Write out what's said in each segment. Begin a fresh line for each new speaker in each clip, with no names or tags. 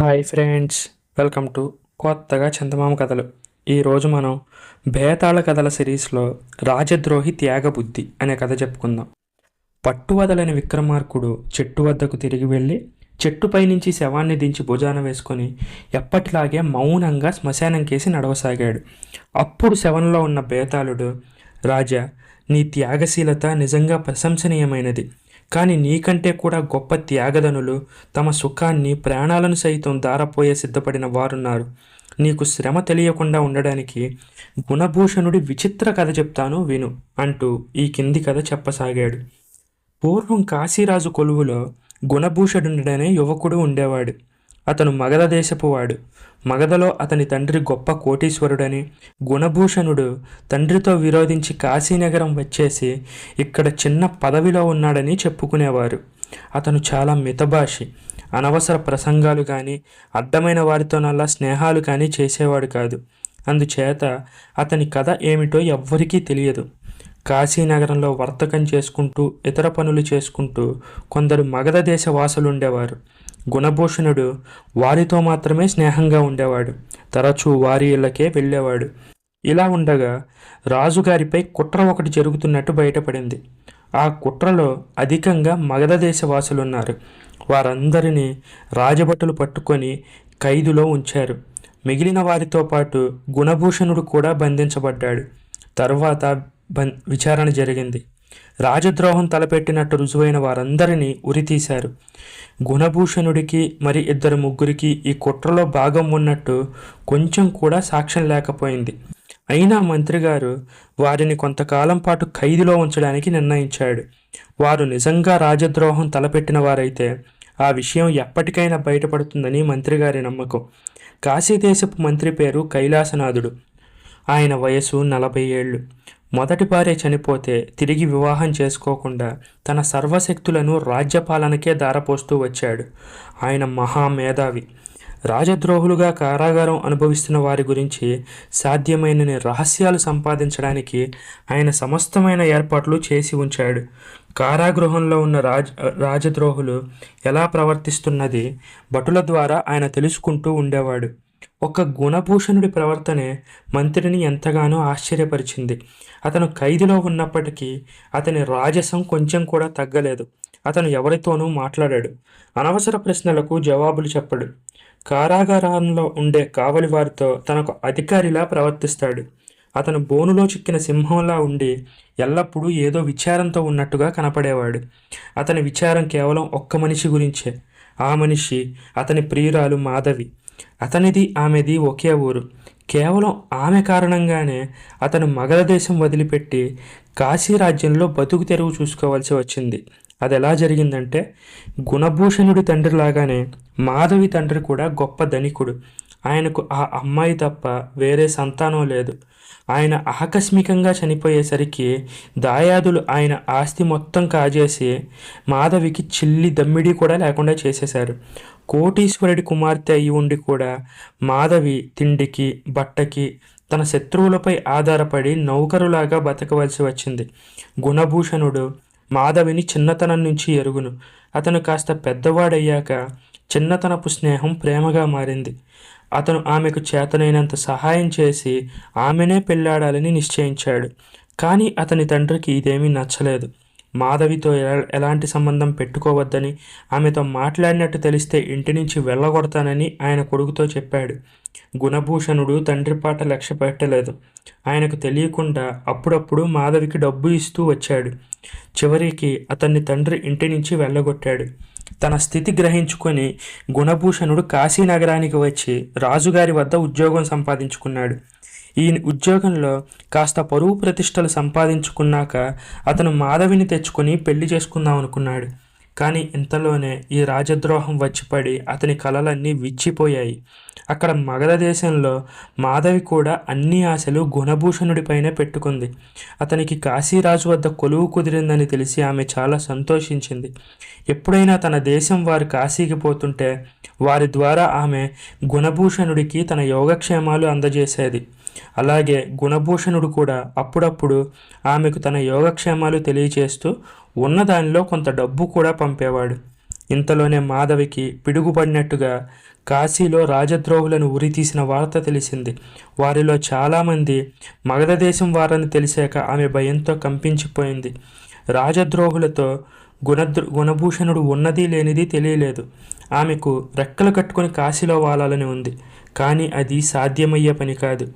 Hi friends welcome to కొత్తగా చందమామ కథలు. ఈరోజు మనం బేతాళ కథల సిరీస్లో రాజద్రోహి త్యాగబుద్ధి అనే కథ చెప్పుకుందాం. పట్టువదలని విక్రమార్కుడు చెట్టు వద్దకు తిరిగి వెళ్ళి చెట్టుపై నుంచి శవాన్ని దించి భుజాన వేసుకొని ఎప్పటిలాగే మౌనంగా శ్మశానం కేసి నడవసాగాడు. అప్పుడు శవంలో ఉన్న బేతాళుడు రాజా నీ త్యాగశీలత నిజంగా ప్రశంసనీయమైనది. కానీ నీకంటే కూడా గొప్ప త్యాగదనులు తమ సుఖాన్ని ప్రాణాలను సైతం దారపోయే సిద్ధపడిన వారున్నారు. నీకు శ్రమ తెలియకుండా ఉండడానికి గుణభూషణుడి విచిత్ర కథ చెప్తాను విను అంటూ ఈ కింది కథ చెప్పసాగాడు. పూర్వం కాశీరాజు కొలువులో గుణభూషణుడనే యువకుడు ఉండేవాడు. అతను మగధ దేశపు వాడు. మగధలో అతని తండ్రి గొప్ప కోటీశ్వరుడని గుణభూషణుడు తండ్రితో విరోధించి కాశీనగరం వచ్చేసి ఇక్కడ చిన్న పదవిలో ఉన్నాడని చెప్పుకునేవారు. అతను చాలా మితభాషి అనవసర ప్రసంగాలు కానీ అడ్డమైన వారితోనల్లా స్నేహాలు కానీ చేసేవాడు కాదు. అందుచేత అతని కథ ఏమిటో ఎవ్వరికీ తెలియదు. కాశీనగరంలో వర్తకం చేసుకుంటూ ఇతర పనులు చేసుకుంటూ కొందరు మగధ దేశవాసులు ఉండేవారు గుణభూషణుడు. వారితో మాత్రమే స్నేహంగా ఉండేవాడు. తరచూ వారి ఇళ్ళకే వెళ్ళేవాడు. ఇలా ఉండగా రాజుగారిపై కుట్ర ఒకటి జరుగుతున్నట్టు బయటపడింది. ఆ కుట్రలో అధికంగా మగధ దేశవాసులున్నారు. వారందరినీ రాజభటులు పట్టుకొని ఖైదులో ఉంచారు. మిగిలిన వారితో పాటు గుణభూషణుడు కూడా బంధించబడ్డాడు. తరువాత బం విచారణ జరిగింది. రాజద్రోహం తలపెట్టినట్టు రుజువైన వారందరినీ ఉరితీశారు. గుణభూషణుడికి మరి ఇద్దరు ముగ్గురికి ఈ కుట్రలో భాగం ఉన్నట్టు కొంచెం కూడా సాక్ష్యం లేకపోయింది. అయినా మంత్రిగారు వారిని కొంతకాలం పాటు ఖైదులో ఉంచడానికి నిర్ణయించాడు. వారు నిజంగా రాజద్రోహం తలపెట్టిన వారైతే ఆ విషయం ఎప్పటికైనా బయటపడుతుందని మంత్రిగారి నమ్మకం. కాశీదేశపు మంత్రి పేరు కైలాసనాథుడు. ఆయన వయసు నలభై ఏళ్ళు. మొదటి భార్య చనిపోతే తిరిగి వివాహం చేసుకోకుండా తన సర్వశక్తులను రాజ్యపాలనకే దారపోస్తూ వచ్చాడు. ఆయన మహామేధావి రాజద్రోహులుగా కారాగారం అనుభవిస్తున్న వారి గురించి సాధ్యమైనన్ని రహస్యాలు సంపాదించడానికి ఆయన సమస్తమైన ఏర్పాట్లు చేసి ఉంచాడు. కారాగృహంలో ఉన్న రాజ రాజద్రోహులు ఎలా ప్రవర్తిస్తున్నది భటుల ద్వారా ఆయన తెలుసుకుంటూ ఉండేవాడు. ఒక గుణభూషణుడి ప్రవర్తనే మంత్రిని ఎంతగానో ఆశ్చర్యపరిచింది. అతను ఖైదులో ఉన్నప్పటికీ అతని రాజసం కొంచెం కూడా తగ్గలేదు. అతను ఎవరితోనూ మాట్లాడాడు. అనవసర ప్రశ్నలకు జవాబులు చెప్పడు. కారాగారంలో ఉండే కావలి వారితో తనకు అధికారిలా ప్రవర్తిస్తాడు. అతను బోనులో చిక్కిన సింహంలా ఉండి ఎల్లప్పుడూ ఏదో విచారంతో ఉన్నట్టుగా కనపడేవాడు. అతని విచారం కేవలం ఒక్క మనిషి గురించే. ఆ మనిషి అతని ప్రియురాలు మాధవి. అతనిది ఆమెది ఒకే ఊరు. కేవలం ఆమె కారణంగానే అతను మగధ దేశం వదిలిపెట్టి కాశీ రాజ్యంలో బతుకు తెరువు చూసుకోవాల్సి వచ్చింది. అది ఎలా జరిగిందంటే గుణభూషణుడి తండ్రి లాగానే మాధవి తండ్రి కూడా గొప్ప ధనికుడు. ఆయనకు ఆ అమ్మాయి తప్ప వేరే సంతానం లేదు. ఆయన ఆకస్మికంగా చనిపోయేసరికి దాయాదులు ఆయన ఆస్తి మొత్తం కాజేసి మాధవికి చిల్లి దమ్మిడి కూడా లేకుండా చేసేశారు. కోటీశ్వరుడి కుమార్తె అయి ఉండి కూడా మాధవి తిండికి బట్టకి తన శత్రువులపై ఆధారపడి నౌకరులాగా బతకవలసి వచ్చింది. గుణభూషణుడు మాధవిని చిన్నతనం నుంచి ఎరుగును. అతను కాస్త పెద్దవాడయ్యాక చిన్నతనపు స్నేహం ప్రేమగా మారింది. అతను ఆమెకు చేతనైనంత సహాయం చేసి ఆమెనే పెళ్ళాడాలని నిశ్చయించాడు. కానీ అతని తండ్రికి ఇదేమీ నచ్చలేదు. మాధవితో ఎలాంటి సంబంధం పెట్టుకోవద్దని ఆమెతో మాట్లాడినట్టు తెలిస్తే ఇంటి నుంచి వెళ్ళగొడతానని ఆయన కొడుకుతో చెప్పాడు. గుణభూషణుడు తండ్రి పాట లక్ష్య పెట్టలేదు. ఆయనకు తెలియకుండా అప్పుడప్పుడు మాధవికి డబ్బు ఇస్తూ వచ్చాడు. చివరికి అతన్ని తండ్రి ఇంటి నుంచి వెళ్ళగొట్టాడు. తన స్థితి గ్రహించుకొని గుణభూషణుడు కాశీనగరానికి వచ్చి రాజుగారి వద్ద ఉద్యోగం సంపాదించుకున్నాడు. ఈ ఉద్యోగంలో కాస్త పరువు ప్రతిష్టలు సంపాదించుకున్నాక అతను మాధవిని తెచ్చుకొని పెళ్ళి చేసుకుందాం అనుకున్నాడు. కానీ ఇంతలోనే ఈ రాజద్రోహం వచ్చిపడి అతని కలలన్నీ విచ్చిపోయాయి. అక్కడ మగధ దేశంలో మాధవి కూడా అన్ని ఆశలు గుణభూషణుడిపైనే పెట్టుకుంది. అతనికి కాశీరాజు వద్ద కొలువు కుదిరిందని తెలిసి ఆమె చాలా సంతోషించింది. ఎప్పుడైనా తన దేశం వారు కాశీకి పోతుంటే వారి ద్వారా ఆమె గుణభూషణుడికి తన యోగక్షేమాలు అందజేసేది. అలాగే గుణభూషణుడు కూడా అప్పుడప్పుడు ఆమెకు తన యోగక్షేమాలు తెలియచేస్తూ ఉన్నదానిలో కొంత డబ్బు కూడా పంపేవాడు. ఇంతలోనే మాధవికి పిడుగుపడినట్టుగా కాశీలో రాజద్రోహులను ఉరితీసిన వార్త తెలిసింది. వారిలో చాలామంది మగధ దేశం వారని తెలిసాక ఆమె భయంతో కంపించిపోయింది. రాజద్రోహులతో గుణద్ర గుణభూషణుడు ఉన్నది లేనిది తెలియలేదు. ఆమెకు రెక్కలు కట్టుకొని కాశీలో వాలాలని ఉంది. కానీ అది సాధ్యమయ్యే పని కాదు.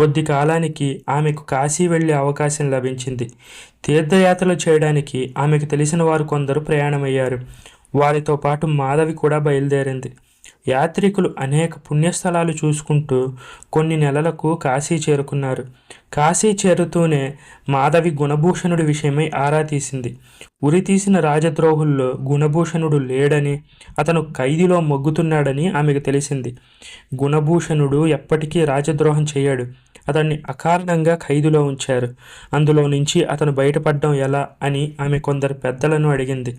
కొద్ది కాలానికి ఆమెకు కాశీ వెళ్ళే అవకాశం లభించింది. తీర్థయాత్రలు చేయడానికి ఆమెకు తెలిసిన వారు కొందరు ప్రయాణమయ్యారు. వారితో పాటు మాధవి కూడా బయలుదేరింది. యాత్రికులు అనేక పుణ్యస్థలాలు చూసుకుంటూ కొన్ని నెలలకు కాశీ చేరుకున్నారు. కాశీ చేరుతూనే మాధవి గుణభూషణుడి విషయమై ఆరా తీసింది. ఉరి తీసిన రాజద్రోహుల్లో గుణభూషణుడు లేడని అతను ఖైదీలో మొగ్గుతున్నాడని ఆమెకు తెలిసింది. గుణభూషణుడు ఎప్పటికీ రాజద్రోహం చేయడు. అతన్ని అకారణంగా ఖైదులో ఉంచారు. అందులో నుంచి అతను బయటపడడం ఎలా అని ఆమె కొందరు పెద్దలను అడిగింది.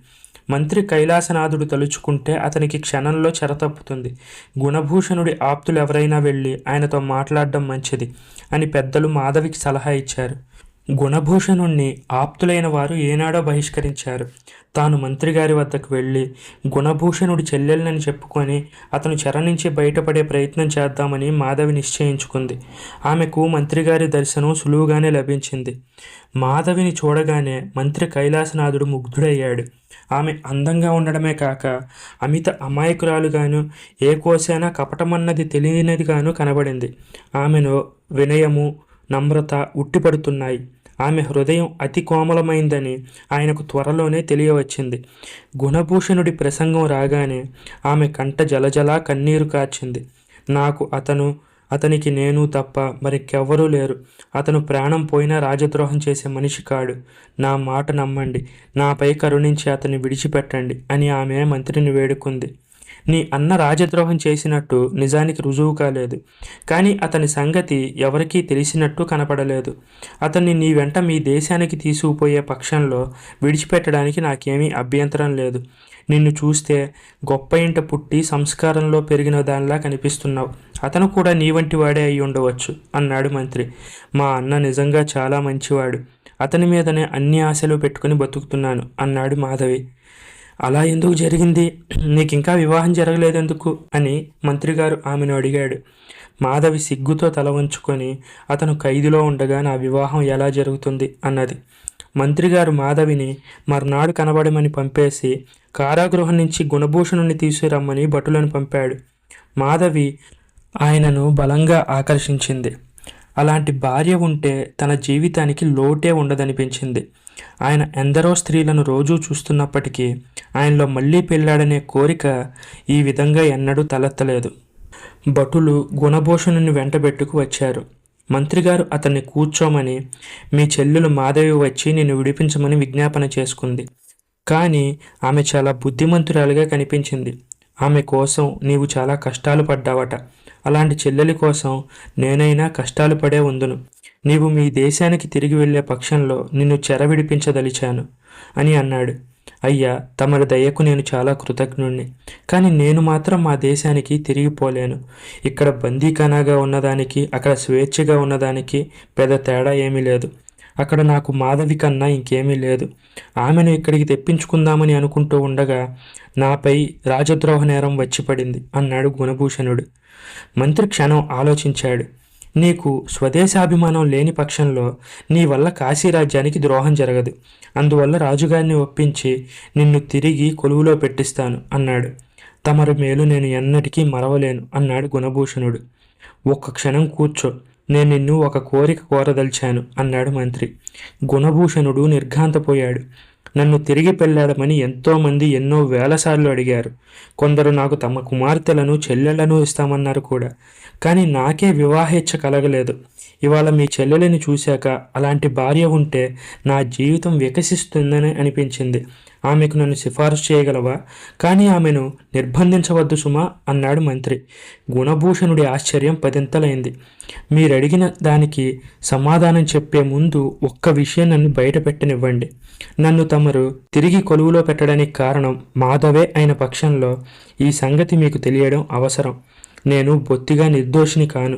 మంత్రి కైలాసనాథుడు తలుచుకుంటే అతనికి క్షణంలో చెరతప్పుతుంది గుణభూషణుడి ఆప్తులు ఎవరైనా వెళ్ళి ఆయనతో మాట్లాడడం మంచిది అని పెద్దలు మాధవికి సలహా ఇచ్చారు. గుణభూషణుణ్ణి ఆప్తులైన వారు ఏనాడో బహిష్కరించారు. తాను మంత్రిగారి వద్దకు వెళ్ళి గుణభూషణుడి చెల్లెళ్ళని చెప్పుకొని అతను చెర నుంచి బయటపడే ప్రయత్నం చేద్దామని మాధవి నిశ్చయించుకుంది. ఆమెకు మంత్రిగారి దర్శనం సులువుగానే లభించింది. మాధవిని చూడగానే మంత్రి కైలాసనాథుడు ముగ్ధుడయ్యాడు. ఆమె అందంగా ఉండడమే కాక అమిత అమాయకురాలుగాను ఏ కోసైనా కపటమన్నది తెలియనిదిగాను కనబడింది. ఆమెను వినయము నమ్రత ఉట్టిపడుతున్నాయి. ఆమె హృదయం అతి కోమలమైందని ఆయనకు త్వరలోనే తెలియవచ్చింది. గుణభూషణుడి ప్రసంగం రాగానే ఆమె కంట జలజలా కన్నీరు కార్చింది. నాకు అతను అతనికి నేను తప్ప మరికెవ్వరూ లేరు. అతను ప్రాణం పోయినా రాజద్రోహం చేసే మనిషి కాడు. నా మాట నమ్మండి. నాపై కరుణించి అతన్ని విడిచిపెట్టండి అని ఆమె మంత్రిని వేడుకుంది. నీ అన్న రాజద్రోహం చేసినట్టు నిజానికి రుజువు కాలేదు. కానీ అతని సంగతి ఎవరికీ తెలిసినట్టు కనపడలేదు. అతన్ని నీ వెంట మీ దేశానికి తీసుకుపోయే పక్షంలో విడిచిపెట్టడానికి నాకేమీ అభ్యంతరం లేదు. నిన్ను చూస్తే గొప్ప ఇంట పుట్టి సంస్కారంలో పెరిగిన దానిలా కనిపిస్తున్నావు. అతను కూడా నీ వంటి వాడే అయి ఉండవచ్చు అన్నాడు మంత్రి. మా అన్న నిజంగా చాలా మంచివాడు. అతని మీదనే అన్ని ఆశలు పెట్టుకుని బతుకుతున్నాను అన్నాడు మాధవి. అలా ఎందుకు జరిగింది? నీకు ఇంకా వివాహం జరగలేదు ఎందుకు అని మంత్రిగారు ఆమెను అడిగాడు. మాధవి సిగ్గుతో తల వంచుకొని అతను ఖైదులో ఉండగా నా వివాహం ఎలా జరుగుతుంది? అన్నది. మంత్రిగారు మాధవిని మర్నాడు కనబడమని పంపేసి కారాగృహం నుంచి గుణభూషణుని తీసుకురమ్మని భటులను పంపాడు. మాధవి ఆయనను బలంగా ఆకర్షించింది. అలాంటి భార్య ఉంటే తన జీవితానికి లోటే ఉండదనిపించింది. ఆయన ఎందరో స్త్రీలను రోజూ చూస్తున్నప్పటికీ ఆయనలో మళ్ళీ పెళ్ళాడనే కోరిక ఈ విధంగా ఎన్నడూ తలెత్తలేదు. భటులు గుణభూషణుని వెంటబెట్టుకు వచ్చారు. మంత్రిగారు అతన్ని కూర్చోమని మీ చెల్లెలు మాధవి వచ్చి నిన్ను విడిపించమని విజ్ఞాపన చేసుకుంది. కానీ ఆమె చాలా బుద్ధిమంతురాలుగా కనిపించింది. ఆమె కోసం నీవు చాలా కష్టాలు పడ్డావట. అలాంటి చెల్లెలి కోసం నేనైనా కష్టాలు పడే ఉందును. నీవు మీ దేశానికి తిరిగి వెళ్ళే పక్షంలో నిన్ను చెర విడిపించదలిచాను అని అన్నాడు. అయ్యా తమరి దయకు నేను చాలా కృతజ్ఞుణ్ణి. కానీ నేను మాత్రం మా దేశానికి తిరిగిపోలేను ఇక్కడ బందీఖానాగా ఉన్నదానికి అక్కడ స్వేచ్ఛగా ఉన్నదానికి పెద్ద తేడా ఏమీ లేదు. అక్కడ నాకు మాధవి కన్నా ఇంకేమీ లేదు. ఆమెను ఇక్కడికి తెప్పించుకుందామని అనుకుంటూ ఉండగా నాపై రాజద్రోహ నేరం వచ్చి పడింది అన్నాడు గుణభూషణుడు. మంత్రి క్షణం ఆలోచించాడు. నీకు స్వదేశాభిమానం లేని పక్షంలో నీ వల్ల కాశీరాజ్యానికి ద్రోహం జరగదు. అందువల్ల రాజుగారిని ఒప్పించి నిన్ను తిరిగి కొలువులో పెట్టిస్తాను అన్నాడు. తమరు మేలు నేను ఎన్నటికీ మరవలేను అన్నాడు గుణభూషణుడు. ఒక్క క్షణం కూర్చో. నేను నిన్ను ఒక కోరిక కోరదలిచాను అన్నాడు మంత్రి. గుణభూషణుడు నిర్ఘాంతపోయాడు. నన్ను తిరిగి పెళ్ళాడమని ఎంతోమంది ఎన్నో వేలసార్లు అడిగారు. కొందరు నాకు తమ కుమార్తెలను చెల్లెళ్ళను ఇస్తామన్నారు కూడా. కానీ నాకే వివాహేచ్ఛ కలగలేదు. ఇవాళ మీ చెల్లెలని చూశాక అలాంటి భార్య ఉంటే నా జీవితం వికసిస్తుందని అనిపించింది. ఆమెకు నన్ను సిఫారసు చేయగలవా? కానీ ఆమెను నిర్బంధించవద్దు సుమా అన్నాడు మంత్రి. గుణభూషణుడి ఆశ్చర్యం పదింతలైంది. మీరడిగిన దానికి సమాధానం చెప్పే ముందు ఒక్క విషయం నన్ను బయటపెట్టనివ్వండి నన్ను తమరు తిరిగి కొలువులో పెట్టడానికి కారణం మాధవే అయిన పక్షంలో ఈ సంగతి మీకు తెలియడం అవసరం. నేను బొత్తిగా నిర్దోషిని కాను.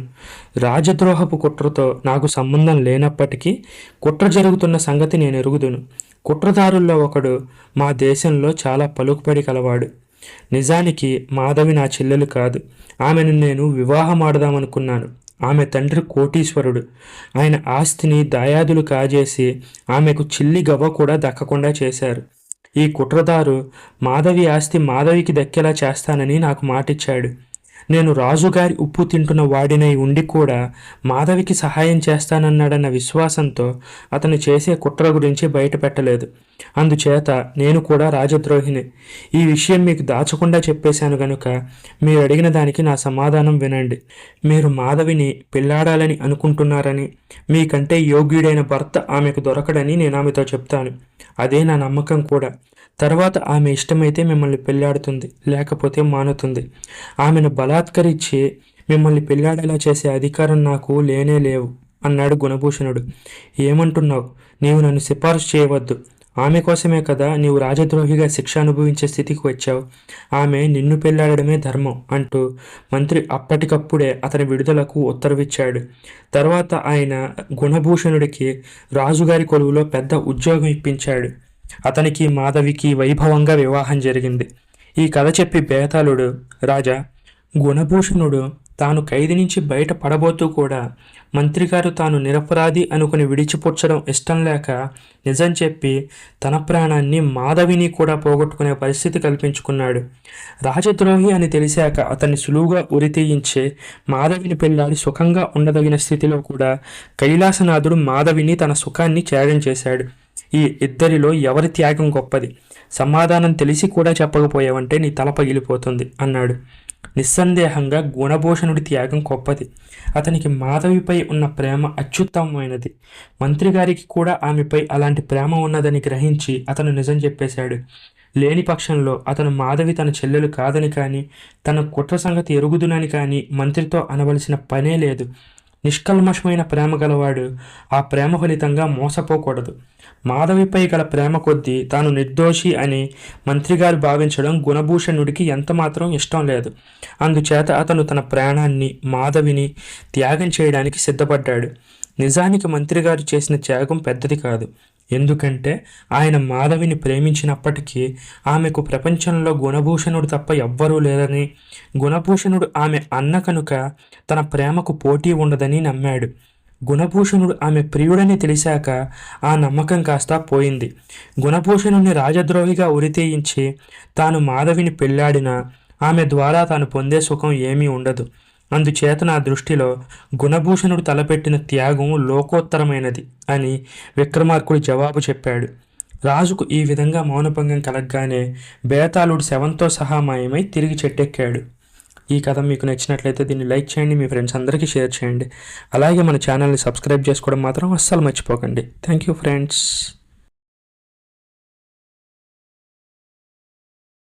రాజద్రోహపు కుట్రతో నాకు సంబంధం లేనప్పటికీ కుట్ర జరుగుతున్న సంగతి నేను ఎరుగుదును. కుట్రదారుల్లో ఒకడు మా దేశంలో చాలా పలుకుబడి కలవాడు. నిజానికి మాధవి నా చెల్లెలు కాదు. ఆమెను నేను వివాహం ఆడదామనుకున్నాను ఆమె తండ్రి కోటీశ్వరుడు. ఆయన ఆస్తిని దాయాదులు కాజేసి ఆమెకు చిల్లి గవ్వ కూడా దక్కకుండా చేశారు. ఈ కుట్రదారు మాధవి ఆస్తి మాధవికి దక్కేలా చేస్తానని నాకు మాటిచ్చాడు. నేను రాజుగారి ఉప్పు తింటున్న వాడినై ఉండి కూడా మాధవికి సహాయం చేస్తానన్నాడన్న విశ్వాసంతో అతను చేసే కుట్ర గురించి బయటపెట్టలేదు. అందుచేత నేను కూడా రాజద్రోహిని. ఈ విషయం మీకు దాచకుండా చెప్పేశాను గనుక మీరు అడిగిన దానికి నా సమాధానం వినండి. మీరు మాధవిని పెళ్ళాడాలని అనుకుంటున్నారని మీకంటే యోగ్యుడైన భర్త ఆమెకు దొరకడని నేను ఆమెతో చెప్తాను. అదే నా నమ్మకం కూడా. తర్వాత ఆమె ఇష్టమైతే మిమ్మల్ని పెళ్ళాడుతుంది లేకపోతే మానుతుంది. ఆమెను బలాత్కరించి మిమ్మల్ని పెళ్ళాడేలా చేసే అధికారం నాకు లేనే లేవు అన్నాడు గుణభూషణుడు. ఏమంటున్నావు? నీవు నన్ను సిఫార్సు చేయవద్దు. ఆమె కోసమే కదా నీవు రాజద్రోహిగా శిక్ష అనుభవించే స్థితికి వచ్చావు. ఆమె నిన్ను పెళ్ళాడడమే ధర్మం అంటూ మంత్రి అప్పటికప్పుడే అతని విడుదలకు ఉత్తర్విచ్చాడు. తర్వాత ఆయన గుణభూషణుడికి రాజుగారి కొలువులో పెద్ద ఉద్యోగం ఇప్పించాడు. అతనికి మాధవికి వైభవంగా వివాహం జరిగింది. ఈ కథ చెప్పి బేతాళుడు రాజా గుణభూషణుడు తాను ఖైదు నుంచి బయట పడబోతూ కూడా మంత్రిగారు తాను నిరపరాధి అనుకుని విడిచిపుచ్చడం ఇష్టం లేక నిజం చెప్పి తన ప్రాణాన్ని మాధవిని కూడా పోగొట్టుకునే పరిస్థితి కల్పించుకున్నాడు. రాజద్రోహి అని తెలిసాక అతన్ని సులువుగా ఉరితీయించి మాధవిని పెళ్ళాడి సుఖంగా ఉండదగిన స్థితిలో కూడా కైలాసనాథుడు మాధవిని తన సుఖాన్ని త్యాగం చేశాడు. ఈ ఇద్దరిలో ఎవరి త్యాగం గొప్పది? సమాధానం తెలిసి కూడా చెప్పకపోయావంటే నీ తల పగిలిపోతుంది అన్నాడు. నిస్సందేహంగా గుణభూషణుడి త్యాగం గొప్పది. అతనికి మాధవిపై ఉన్న ప్రేమ అత్యుత్తమమైనది. మంత్రి గారికి కూడా ఆమెపై అలాంటి ప్రేమ ఉన్నదని గ్రహించి అతను నిజం చెప్పేశాడు. లేని పక్షంలో అతను మాధవి తన చెల్లెలు కాదని కానీ తన కుట్ర సంగతి ఎరుగుదునని కానీ మంత్రితో అనవలసిన పనే లేదు. నిష్కల్మషమైన ప్రేమ గలవాడు ఆ ప్రేమ ఫలితంగా మోసపోకూడదు. మాధవిపై గల ప్రేమ కొద్దీ తాను నిర్దోషి అని మంత్రిగారు భావించడం గుణభూషణుడికి ఎంతమాత్రం ఇష్టం లేదు. అందుచేత అతను తన ప్రాణాన్ని మాధవిని త్యాగం చేయడానికి సిద్ధపడ్డాడు. నిజానికి మంత్రిగారు చేసిన త్యాగం పెద్దది కాదు. ఎందుకంటే ఆయన మాధవిని ప్రేమించినప్పటికీ ఆమెకు ప్రపంచంలో గుణభూషణుడు తప్ప ఎవ్వరూ లేరని గుణభూషణుడు ఆమె అన్న కనుక తన ప్రేమకు పోటీ ఉండదని నమ్మాడు. గుణభూషణుడు ఆమె ప్రియుడని తెలిసాక ఆ నమ్మకం కాస్త పోయింది. గుణభూషణుని రాజద్రోహిగా ఉరితీయించి తాను మాధవిని పెళ్ళాడిన ఆమె ద్వారా తాను పొందే సుఖం ఏమీ ఉండదు. అందుచేత నా దృష్టిలో గుణభూషణుడు తలపెట్టిన త్యాగం లోకోత్తరమైనది అని విక్రమార్కుడు జవాబు చెప్పాడు. రాజుకు ఈ విధంగా మౌనభంగం కలగగానే బేతాళుడు శవంతో సహా మాయమై తిరిగి చెట్టెక్కాడు. ఈ కథ మీకు నచ్చినట్లయితే దీన్ని లైక్ చేయండి మీ ఫ్రెండ్స్ అందరికీ షేర్ చేయండి. అలాగే మన ఛానల్ని సబ్స్క్రైబ్ చేసుకోవడం మాత్రం అస్సలు మర్చిపోకండి. Thank you friends.